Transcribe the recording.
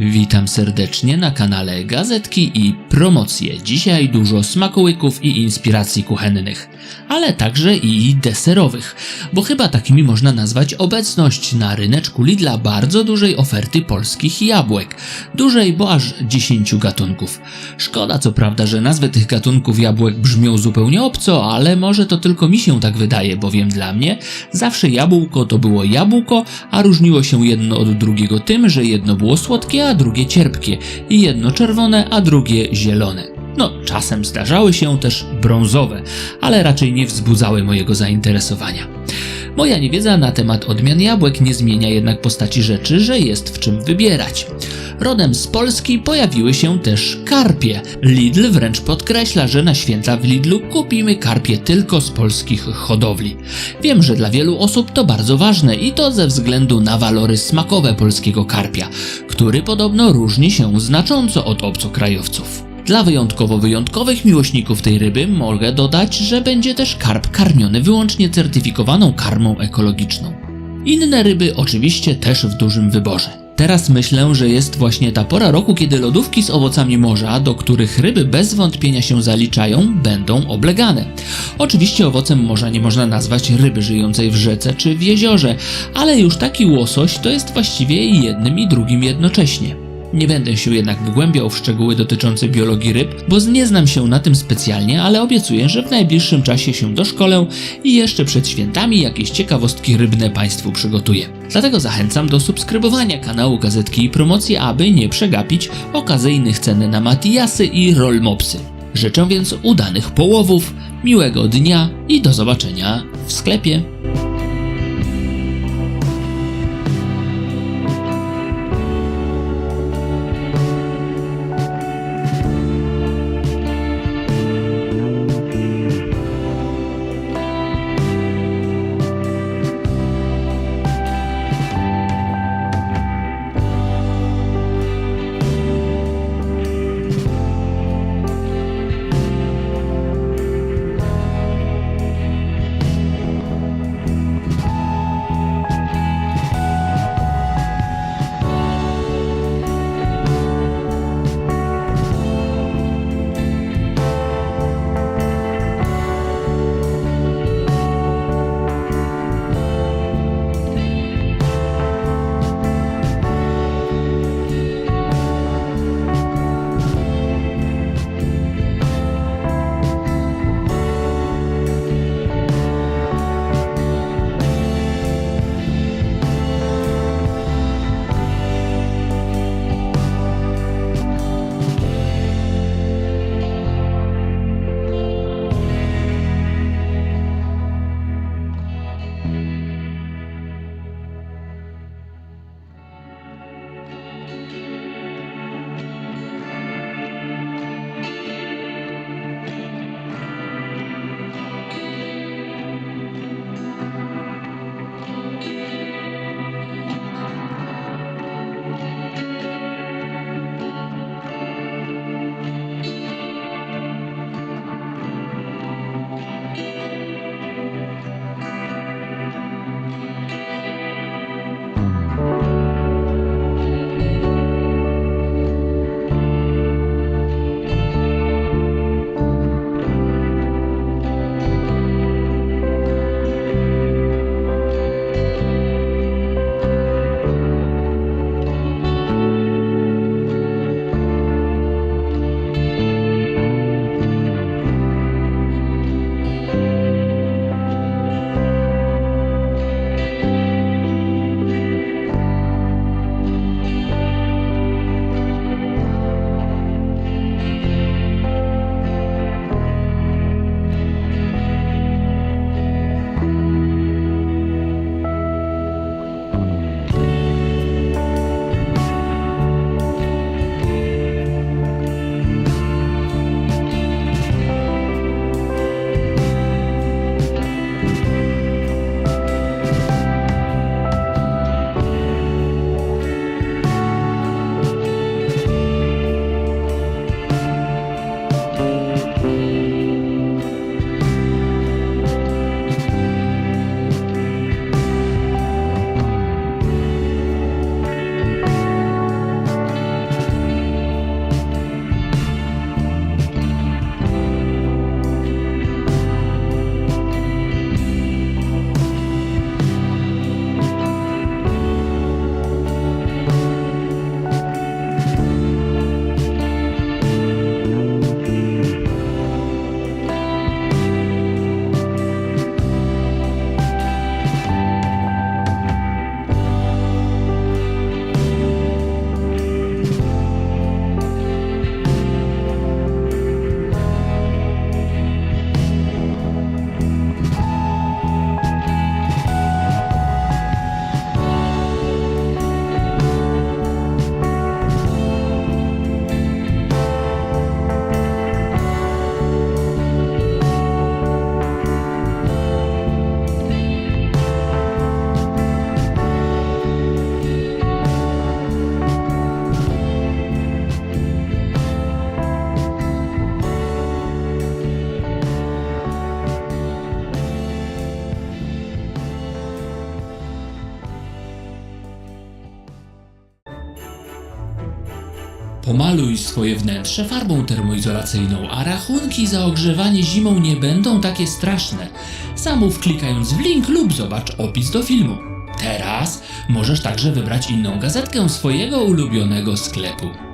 Witam serdecznie na kanale Gazetki i Promocje. Dzisiaj dużo smakołyków i inspiracji kuchennych, ale także i deserowych, bo chyba takimi można nazwać obecność na ryneczku Lidla bardzo dużej oferty polskich jabłek. Dużej, bo aż 10 gatunków. Szkoda co prawda, że nazwy tych gatunków jabłek brzmią zupełnie obco, ale może to tylko mi się tak wydaje, bowiem dla mnie zawsze jabłko to było jabłko, a różniło się jedno od drugiego tym, że jedno było słodkie, a drugie cierpkie jedno czerwone, a drugie zielone. No, czasem zdarzały się też brązowe, ale raczej nie wzbudzały mojego zainteresowania. Moja niewiedza na temat odmian jabłek nie zmienia jednak postaci rzeczy, że jest w czym wybierać. Rodem z Polski pojawiły się też karpie. Lidl wręcz podkreśla, że na święta w Lidlu kupimy karpie tylko z polskich hodowli. Wiem, że dla wielu osób to bardzo ważne i to ze względu na walory smakowe polskiego karpia, który podobno różni się znacząco od obcokrajowców. Dla wyjątkowo wyjątkowych miłośników tej ryby mogę dodać, że będzie też karp karmiony wyłącznie certyfikowaną karmą ekologiczną. Inne ryby oczywiście też w dużym wyborze. Teraz myślę, że jest właśnie ta pora roku, kiedy lodówki z owocami morza, do których ryby bez wątpienia się zaliczają, będą oblegane. Oczywiście owocem morza nie można nazwać ryby żyjącej w rzece czy w jeziorze, ale już taki łosoś to jest właściwie jednym i drugim jednocześnie. Nie będę się jednak wgłębiał w szczegóły dotyczące biologii ryb, bo nie znam się na tym specjalnie, ale obiecuję, że w najbliższym czasie się doszkolę i jeszcze przed świętami jakieś ciekawostki rybne Państwu przygotuję. Dlatego zachęcam do subskrybowania kanału Gazetki i Promocji, aby nie przegapić okazyjnych cen na Matiasy i Rollmopsy. Życzę więc udanych połowów, miłego dnia i do zobaczenia w sklepie. Pomaluj swoje wnętrze farbą termoizolacyjną, a rachunki za ogrzewanie zimą nie będą takie straszne. Zamów klikając w link lub zobacz opis do filmu. Teraz możesz także wybrać inną gazetkę swojego ulubionego sklepu.